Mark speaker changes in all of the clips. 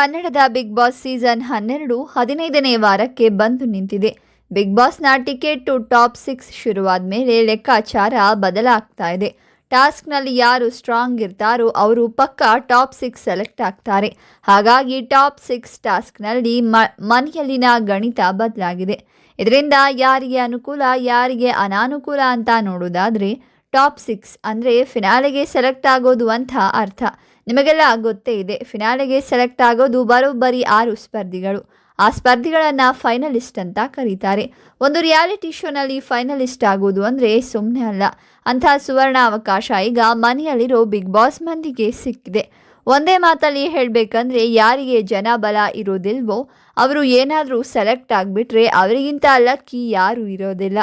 Speaker 1: ಕನ್ನಡದ big boss season ಹನ್ನೆರಡು ಹದಿನೈದನೇ ವಾರಕ್ಕೆ ಬಂದು ನಿಂತಿದೆ. ಬಿಗ್ ಬಾಸ್ನ ಟಿಕೆಟ್ ಟು ಟಾಪ್ ಸಿಕ್ಸ್ ಶುರುವಾದ ಮೇಲೆ ಲೆಕ್ಕಾಚಾರ ಬದಲಾಗ್ತಾ ಇದೆ. ಟಾಸ್ಕ್ನಲ್ಲಿ ಯಾರು ಸ್ಟ್ರಾಂಗ್ ಇರ್ತಾರೋ ಅವರು ಪಕ್ಕ ಟಾಪ್ ಸಿಕ್ಸ್ ಸೆಲೆಕ್ಟ್ ಆಗ್ತಾರೆ. ಹಾಗಾಗಿ ಟಾಪ್ ಸಿಕ್ಸ್ ಟಾಸ್ಕ್ನಲ್ಲಿ ಮ, ಮನೆಯಲ್ಲಿನ ಗಣಿತ ಬದಲಾಗಿದೆ. ಇದರಿಂದ ಯಾರಿಗೆ ಅನುಕೂಲ, ಯಾರಿಗೆ ಅನಾನುಕೂಲ ಅಂತ ನೋಡೋದಾದರೆ ಟಾಪ್ ಸಿಕ್ಸ್ ಅಂದರೆ ಫಿನಾಲೆಗೆ ಸೆಲೆಕ್ಟ್ ಆಗೋದು ಅಂತ ಅರ್ಥ. ನಿಮಗೆಲ್ಲ ಗೊತ್ತೇ ಇದೆ ಫಿನಾಲೆಗೆ ಸೆಲೆಕ್ಟ್ ಆಗೋದು ಬರೋಬ್ಬರಿ ಆರು ಸ್ಪರ್ಧಿಗಳು. ಆ ಸ್ಪರ್ಧಿಗಳನ್ನು ಫೈನಲಿಸ್ಟ್ ಅಂತ ಕರೀತಾರೆ. ಒಂದು ರಿಯಾಲಿಟಿ ಶೋನಲ್ಲಿ ಫೈನಲಿಸ್ಟ್ ಆಗೋದು ಅಂದರೆ ಸುಮ್ಮನೆ ಅಲ್ಲ. ಅಂಥ ಸುವರ್ಣ ಅವಕಾಶ ಈಗ ಮನೆಯಲ್ಲಿರೋ ಬಿಗ್ ಬಾಸ್ ಮಂದಿಗೆ ಸಿಕ್ಕಿದೆ. ಒಂದೇ ಮಾತಲ್ಲಿ ಹೇಳಬೇಕಂದ್ರೆ ಯಾರಿಗೆ ಜನ ಬಲ ಇರೋದಿಲ್ವೋ, ಅವರು ಏನಾದರೂ ಸೆಲೆಕ್ಟ್ ಆಗಿಬಿಟ್ರೆ ಅವರಿಗಿಂತ ಲಕ್ಕಿ ಯಾರೂ ಇರೋದಿಲ್ಲ.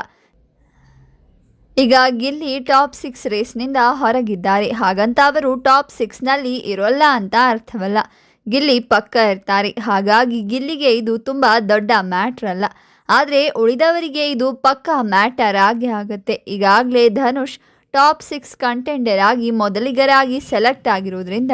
Speaker 1: ಈಗ ಗಿಲ್ಲಿ ಟಾಪ್ ಸಿಕ್ಸ್ ರೇಸ್ನಿಂದ ಹೊರಗಿದ್ದಾರೆ. ಹಾಗಂತ ಅವರು ಟಾಪ್ ಸಿಕ್ಸ್ನಲ್ಲಿ ಇರೋಲ್ಲ ಅಂತ ಅರ್ಥವಲ್ಲ. ಗಿಲ್ಲಿ ಪಕ್ಕ ಇರ್ತಾರೆ. ಹಾಗಾಗಿ ಗಿಲ್ಲಿಗೆ ಇದು ತುಂಬ ದೊಡ್ಡ ಮ್ಯಾಟ್ರ್ ಅಲ್ಲ. ಆದರೆ ಉಳಿದವರಿಗೆ ಇದು ಪಕ್ಕ ಮ್ಯಾಟರ್ ಆಗಿ ಆಗುತ್ತೆ. ಈಗಾಗಲೇ ಧನುಷ್ ಟಾಪ್ ಸಿಕ್ಸ್ ಕಂಟೆಂಡರ್ ಆಗಿ ಮೊದಲಿಗರಾಗಿ ಸೆಲೆಕ್ಟ್ ಆಗಿರೋದ್ರಿಂದ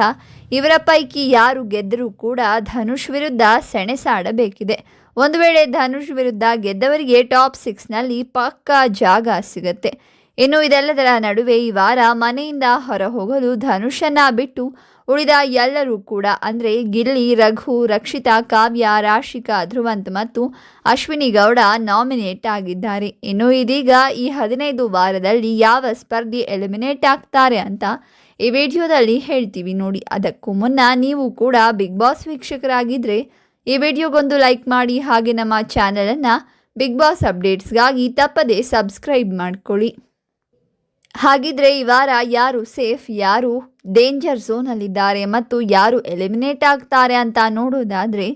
Speaker 1: ಇವರ ಪೈಕಿ ಯಾರು ಗೆದ್ದರೂ ಕೂಡ ಧನುಷ್ ವಿರುದ್ಧ ಸೆಣಸಾಡಬೇಕಿದೆ. ಒಂದು ವೇಳೆ ಧನುಷ್ ವಿರುದ್ಧ ಗೆದ್ದವರಿಗೆ ಟಾಪ್ ಸಿಕ್ಸ್ನಲ್ಲಿ ಪಕ್ಕಾ ಜಾಗ ಸಿಗುತ್ತೆ. ಇನ್ನು ಇದೆಲ್ಲದರ ನಡುವೆ ಈ ವಾರ ಮನೆಯಿಂದ ಹೊರ ಹೋಗಲು ಧನುಷನ್ನ ಬಿಟ್ಟು ಉಳಿದ ಎಲ್ಲರೂ ಕೂಡ, ಅಂದರೆ ಗಿಲ್ಲಿ, ರಘು, ರಕ್ಷಿತಾ, ಕಾವ್ಯ, ರಾಶಿಕಾ, ಧ್ರುವಂತ್ ಮತ್ತು ಅಶ್ವಿನಿ ಗೌಡ ನಾಮಿನೇಟ್ ಆಗಿದ್ದಾರೆ. ಇನ್ನು ಇದೀಗ ಈ ಹದಿನೈದು ವಾರದಲ್ಲಿ ಯಾವ ಸ್ಪರ್ಧಿ ಎಲಿಮಿನೇಟ್ ಆಗ್ತಾರೆ ಅಂತ ಈ ವಿಡಿಯೋದಲ್ಲಿ ಹೇಳ್ತೀವಿ ನೋಡಿ. ಅದಕ್ಕೂ ಮುನ್ನ ನೀವು ಕೂಡ ಬಿಗ್ ಬಾಸ್ ವೀಕ್ಷಕರಾಗಿದ್ದರೆ ಈ ವಿಡಿಯೋಗೊಂದು ಲೈಕ್ ಮಾಡಿ ಹಾಗೆ ನಮ್ಮ ಚಾನಲನ್ನು ಬಿಗ್ ಬಾಸ್ ಅಪ್ಡೇಟ್ಸ್ಗಾಗಿ ತಪ್ಪದೇ ಸಬ್ಸ್ಕ್ರೈಬ್ ಮಾಡ್ಕೊಳ್ಳಿ. ಹಾಗಿದ್ರೆ ಈ ವಾರ ಯಾರು ಸೇಫ್, ಯಾರು ಡೇಂಜರ್ ಝೋನಲ್ಲಿದ್ದಾರೆ ಮತ್ತು ಯಾರು ಎಲಿಮಿನೇಟ್ ಆಗ್ತಾರೆ ಅಂತ ನೋಡೋದಾದರೆ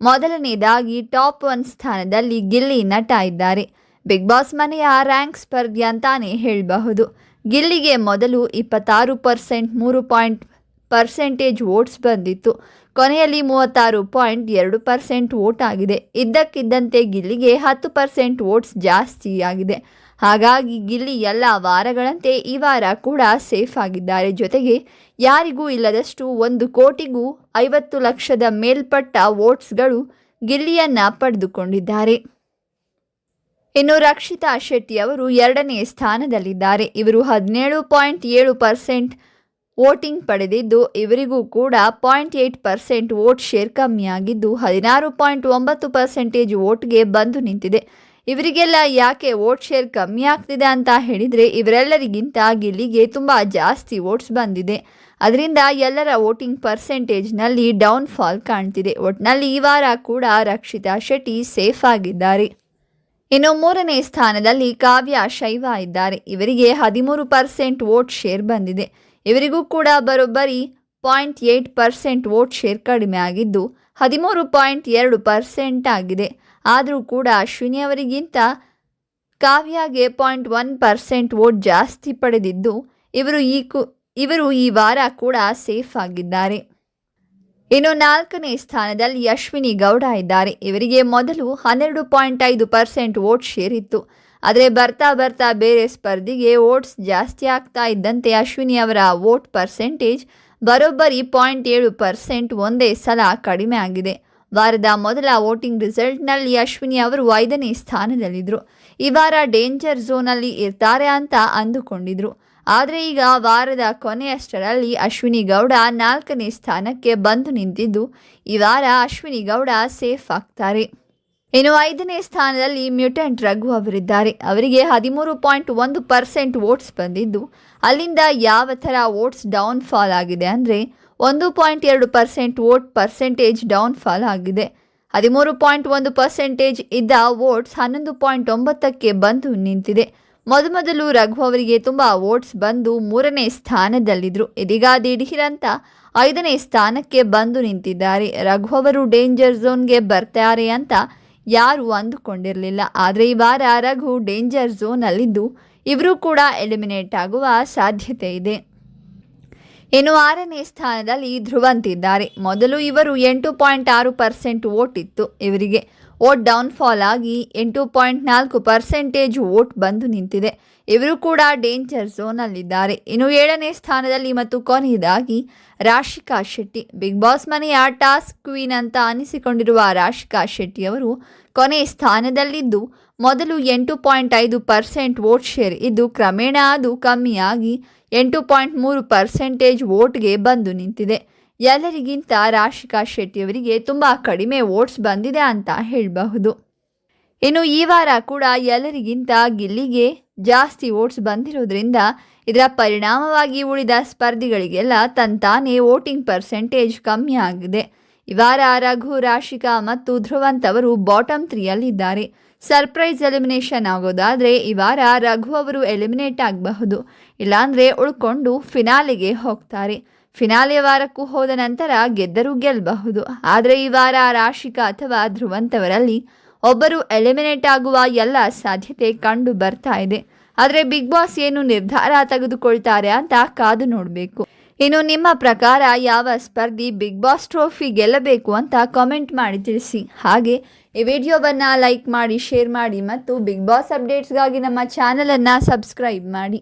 Speaker 1: ಮೊದಲನೇದಾಗಿ ಟಾಪ್ ಒನ್ ಸ್ಥಾನದಲ್ಲಿ ಗಿಲ್ಲಿ ನಟ ಇದ್ದಾರೆ. ಬಿಗ್ ಬಾಸ್ ಮನೆಯ ರ್ಯಾಂಕ್ ಸ್ಪರ್ಧೆ ಅಂತಾನೆ ಹೇಳಬಹುದು. ಗಿಲ್ಲಿಗೆ ಮೊದಲು ಇಪ್ಪತ್ತಾರು ಪರ್ಸೆಂಟ್ ಮೂರು ಪಾಯಿಂಟ್ ಪರ್ಸೆಂಟೇಜ್ ವೋಟ್ಸ್ ಬಂದಿತ್ತು. ಕೊನೆಯಲ್ಲಿ ಮೂವತ್ತಾರು ಪಾಯಿಂಟ್ ಎರಡು ಪರ್ಸೆಂಟ್ ವೋಟ್ ಆಗಿದೆ. ಇದ್ದಕ್ಕಿದ್ದಂತೆ ಗಿಲ್ಲಿಗೆ ಹತ್ತು ಪರ್ಸೆಂಟ್ ವೋಟ್ಸ್ ಜಾಸ್ತಿಯಾಗಿದೆ. ಹಾಗಾಗಿ ಗಿಲ್ಲಿ ಎಲ್ಲ ವಾರಗಳಂತೆ ಈ ವಾರ ಕೂಡ ಸೇಫ್ ಆಗಿದ್ದಾರೆ. ಜೊತೆಗೆ ಯಾರಿಗೂ ಇಲ್ಲದಷ್ಟು ಒಂದು ಕೋಟಿಗೂ ಐವತ್ತು ಲಕ್ಷದ ಮೇಲ್ಪಟ್ಟ ವೋಟ್ಸ್ಗಳು ಗಿಲ್ಲಿಯನ್ನ ಪಡೆದುಕೊಂಡಿದ್ದಾರೆ. ಇನ್ನು ರಕ್ಷಿತಾ ಶೆಟ್ಟಿ ಅವರು ಎರಡನೇ ಸ್ಥಾನದಲ್ಲಿದ್ದಾರೆ. ಇವರು ಹದಿನೇಳು ಪಾಯಿಂಟ್ ಏಳು ಪರ್ಸೆಂಟ್ ವೋಟಿಂಗ್ ಪಡೆದಿದ್ದು, ಇವರಿಗೂ ಕೂಡ point eight percent vote share ಕಮ್ಮಿಯಾಗಿದ್ದು, ಹದಿನಾರು ಪಾಯಿಂಟ್ ಒಂಬತ್ತು ಪರ್ಸೆಂಟೇಜ್ ವೋಟ್ಗೆ ಬಂದು ನಿಂತಿದೆ. ಇವರಿಗೆಲ್ಲ ಯಾಕೆ ವೋಟ್ ಶೇರ್ ಕಮ್ಮಿ ಆಗ್ತಿದೆ ಅಂತ ಹೇಳಿದರೆ, ಇವರೆಲ್ಲರಿಗಿಂತ ಗಿಲ್ಲಿಗೆ ತುಂಬ ಜಾಸ್ತಿ ವೋಟ್ಸ್ ಬಂದಿದೆ. ಅದರಿಂದ ಎಲ್ಲರ ವೋಟಿಂಗ್ ಪರ್ಸೆಂಟೇಜ್ನಲ್ಲಿ ಡೌನ್ ಫಾಲ್ ಕಾಣ್ತಿದೆ. ಒಟ್ನಲ್ಲಿ ಈ ವಾರ ಕೂಡ ರಕ್ಷಿತಾ ಶೆಟ್ಟಿ ಸೇಫ್ ಆಗಿದ್ದಾರೆ. ಇನ್ನು ಮೂರನೇ ಸ್ಥಾನದಲ್ಲಿ ಕಾವ್ಯ ಶೈವ ಇದ್ದಾರೆ. ಇವರಿಗೆ ಹದಿಮೂರು ಪರ್ಸೆಂಟ್ ವೋಟ್ ಶೇರ್ ಬಂದಿದೆ. ಇವರಿಗೂ ಕೂಡ ಬರೋಬ್ಬರಿ point eight percent vote share ಕಡಿಮೆ ಆಗಿದ್ದು ಹದಿಮೂರು ಪಾಯಿಂಟ್ ಎರಡು ಪರ್ಸೆಂಟ್ ಆಗಿದೆ. ಆದರೂ ಕೂಡ ಅಶ್ವಿನಿ ಅವರಿಗಿಂತ ಕಾವ್ಯಾಗೆ ಪಾಯಿಂಟ್ ಒನ್ ಪರ್ಸೆಂಟ್ ವೋಟ್ ಜಾಸ್ತಿ ಪಡೆದಿದ್ದು ಇವರು ಈ ಕು, ಇವರು ಈ ವಾರ ಕೂಡ ಸೇಫ್ ಆಗಿದ್ದಾರೆ. ಇನ್ನು ನಾಲ್ಕನೇ ಸ್ಥಾನದಲ್ಲಿ ಅಶ್ವಿನಿ ಗೌಡ ಇದ್ದಾರೆ. ಇವರಿಗೆ ಮೊದಲು ಹನ್ನೆರಡು ಪಾಯಿಂಟ್ ಐದು ಪರ್ಸೆಂಟ್ ವೋಟ್ ಶೇರ್ ಇತ್ತು ಆದರೆ ಬರ್ತಾ ಬರ್ತಾ ಬೇರೆ ಸ್ಪರ್ಧಿಗೆ ವೋಟ್ಸ್ ಜಾಸ್ತಿ ಆಗ್ತಾ ಇದ್ದಂತೆ ಅಶ್ವಿನಿ ಅವರ ವೋಟ್ ಪರ್ಸೆಂಟೇಜ್ ಬರೋಬ್ಬರಿ ಪಾಯಿಂಟ್ ಏಳು ಪರ್ಸೆಂಟ್ ಒಂದೇ ಸಲ ಕಡಿಮೆ ಆಗಿದೆ. ವಾರದ ಮೊದಲ ವೋಟಿಂಗ್ ರಿಸಲ್ಟ್ನಲ್ಲಿ ಅಶ್ವಿನಿ ಅವರು ಐದನೇ ಸ್ಥಾನದಲ್ಲಿದ್ದರು ಈ ವಾರ ಡೇಂಜರ್ ಝೋನಲ್ಲಿ ಇರ್ತಾರೆ ಅಂತ ಅಂದುಕೊಂಡಿದ್ರು. ಆದರೆ ಈಗ ವಾರದ ಕೊನೆಯಷ್ಟರಲ್ಲಿ ಅಶ್ವಿನಿ ಗೌಡ ನಾಲ್ಕನೇ ಸ್ಥಾನಕ್ಕೆ ಬಂದು ನಿಂತಿದ್ದು. ಈ ವಾರ ಅಶ್ವಿನಿ ಗೌಡ ಸೇಫ್ ಆಗ್ತಾರೆ. ಇನ್ನು ಐದನೇ ಸ್ಥಾನದಲ್ಲಿ ಮ್ಯೂಟೆಂಟ್ ರಘು ಅವರಿದ್ದಾರೆ. ಅವರಿಗೆ ಹದಿಮೂರು ಪಾಯಿಂಟ್ ಒಂದು ಪರ್ಸೆಂಟ್ ವೋಟ್ಸ್ ಬಂದಿದ್ದು, ಅಲ್ಲಿಂದ ಯಾವ ಥರ ವೋಟ್ಸ್ ಡೌನ್ ಫಾಲ್ ಆಗಿದೆ ಅಂದರೆ ಒಂದು ಪಾಯಿಂಟ್ ಎರಡು percent vote percentage down fall ಆಗಿದೆ. ಹದಿಮೂರು ಪಾಯಿಂಟ್ ಒಂದು ಪರ್ಸೆಂಟೇಜ್ ಇದ್ದ ವೋಟ್ಸ್ ಹನ್ನೊಂದು ಪಾಯಿಂಟ್ ಒಂಬತ್ತಕ್ಕೆ ಬಂದು ನಿಂತಿದೆ. ಮೊದಮೊದಲು ರಘು ಅವರಿಗೆ ತುಂಬ ವೋಟ್ಸ್ ಬಂದು ಮೂರನೇ ಸ್ಥಾನದಲ್ಲಿದ್ದರು ಇದೀಗ ದಿಢೀರಂತ ಐದನೇ ಸ್ಥಾನಕ್ಕೆ ಬಂದು ನಿಂತಿದ್ದಾರೆ. ರಘು ಅವರು ಡೇಂಜರ್ ಝೋನ್ಗೆ ಬರ್ತಾರೆ ಅಂತ ಯಾರೂ ಅಂದುಕೊಂಡಿರಲಿಲ್ಲ. ಆದರೆ ಈ ವಾರ ರಘು ಡೇಂಜರ್ ಝೋನಲ್ಲಿದ್ದು ಇವರು ಕೂಡ ಎಲಿಮಿನೇಟ್ ಆಗುವ ಸಾಧ್ಯತೆ ಇದೆ. ಇನ್ನು ಆರನೇ ಸ್ಥಾನದಲ್ಲಿ ಧ್ರುವಂತಿದ್ದಾರೆ ಮೊದಲು ಇವರು ಎಂಟು ಪಾಯಿಂಟ್ ಆರು ಪರ್ಸೆಂಟ್ ವೋಟ್ ಇತ್ತು. ಇವರಿಗೆ ವೋಟ್ ಡೌನ್ಫಾಲ್ ಆಗಿ ಎಂಟು ಪಾಯಿಂಟ್ ನಾಲ್ಕು ಪರ್ಸೆಂಟೇಜ್ ವೋಟ್ ಬಂದು ನಿಂತಿದೆ. ಇವರು ಕೂಡ ಡೇಂಜರ್ ಝೋನಲ್ಲಿದ್ದಾರೆ. ಇನ್ನು ಏಳನೇ ಸ್ಥಾನದಲ್ಲಿ ಮತ್ತು ಕೊನೆಯದಾಗಿ ರಾಶಿಕಾ ಶೆಟ್ಟಿ. ಬಿಗ್ ಬಾಸ್ ಮನೆಯ ಟಾಸ್ಕ್ ಕ್ವೀನ್ ಅಂತ ಅನಿಸಿಕೊಂಡಿರುವ ರಾಶಿಕಾ ಶೆಟ್ಟಿ ಅವರು ಕೊನೆ ಸ್ಥಾನದಲ್ಲಿದ್ದು ಮೊದಲು ಎಂಟು ಪಾಯಿಂಟ್ ಐದು ಪರ್ಸೆಂಟ್ ವೋಟ್ ಶೇರ್ ಇದ್ದು ಕ್ರಮೇಣ ಅದು ಕಮ್ಮಿಯಾಗಿ ಎಂಟು ಪಾಯಿಂಟ್ ಮೂರು ಪರ್ಸೆಂಟೇಜ್ ವೋಟ್ಗೆ ಬಂದು ನಿಂತಿದೆ. ಎಲ್ಲರಿಗಿಂತ ರಾಶಿಕಾ ಶೆಟ್ಟಿಯವರಿಗೆ ತುಂಬ ಕಡಿಮೆ ವೋಟ್ಸ್ ಬಂದಿದೆ ಅಂತ ಹೇಳಬಹುದು. ಇನ್ನು ಈ ವಾರ ಕೂಡ ಎಲ್ಲರಿಗಿಂತ ಗಿಲ್ಲಿಗೆ ಜಾಸ್ತಿ ವೋಟ್ಸ್ ಬಂದಿರೋದ್ರಿಂದ ಇದರ ಪರಿಣಾಮವಾಗಿ ಉಳಿದ ಸ್ಪರ್ಧಿಗಳಿಗೆಲ್ಲ ತಂತಾನೇ ವೋಟಿಂಗ್ ಪರ್ಸೆಂಟೇಜ್ ಕಮ್ಮಿ ಆಗಿದೆ. ಈ ವಾರ ರಘು, ರಾಶಿಕಾ ಮತ್ತು ಧ್ರುವಂತ್ ಅವರು ಬಾಟಮ್ ತ್ರೀಯಲ್ಲಿದ್ದಾರೆ. ಸರ್ಪ್ರೈಸ್ ಎಲಿಮಿನೇಷನ್ ಆಗೋದಾದರೆ ಈ ವಾರ ರಘು ಅವರು ಎಲಿಮಿನೇಟ್ ಆಗಬಹುದು. ಇಲ್ಲಾಂದರೆ ಉಳ್ಕೊಂಡು ಫಿನಾಲೆಗೆ ಹೋಗ್ತಾರೆ. ಫಿನಾಲೆ ವಾರಕ್ಕೂ ಹೋದ ನಂತರ ಗೆದ್ದರೂ ಗೆಲ್ಲಬಹುದು. ಆದರೆ ಈ ವಾರ ರಾಶಿಕಾ ಅಥವಾ ಧ್ರುವಂತವರಲ್ಲಿ ಒಬ್ಬರು ಎಲಿಮಿನೇಟ್ ಆಗುವ ಎಲ್ಲ ಸಾಧ್ಯತೆ ಕಂಡು ಬರ್ತಾ ಇದೆ. ಆದರೆ ಬಿಗ್ ಬಾಸ್ ಏನು ನಿರ್ಧಾರ ತೆಗೆದುಕೊಳ್ತಾರೆ ಅಂತ ಕಾದು ನೋಡಬೇಕು. ಇನ್ನು ನಿಮ್ಮ ಪ್ರಕಾರ ಯಾವ ಸ್ಪರ್ಧಿ ಬಿಗ್ ಬಾಸ್ ಟ್ರೋಫಿ ಗೆಲ್ಲಬೇಕು ಅಂತ ಕಾಮೆಂಟ್ ಮಾಡಿ ತಿಳಿಸಿ. ಹಾಗೆ ಈ ವಿಡಿಯೋವನ್ನು ಲೈಕ್ ಮಾಡಿ ಶೇರ್ ಮಾಡಿ ಮತ್ತು ಬಿಗ್ ಬಾಸ್ ಅಪ್ಡೇಟ್ಸ್ಗಾಗಿ ನಮ್ಮ ಚಾನಲನ್ನು ಸಬ್ಸ್ಕ್ರೈಬ್ ಮಾಡಿ.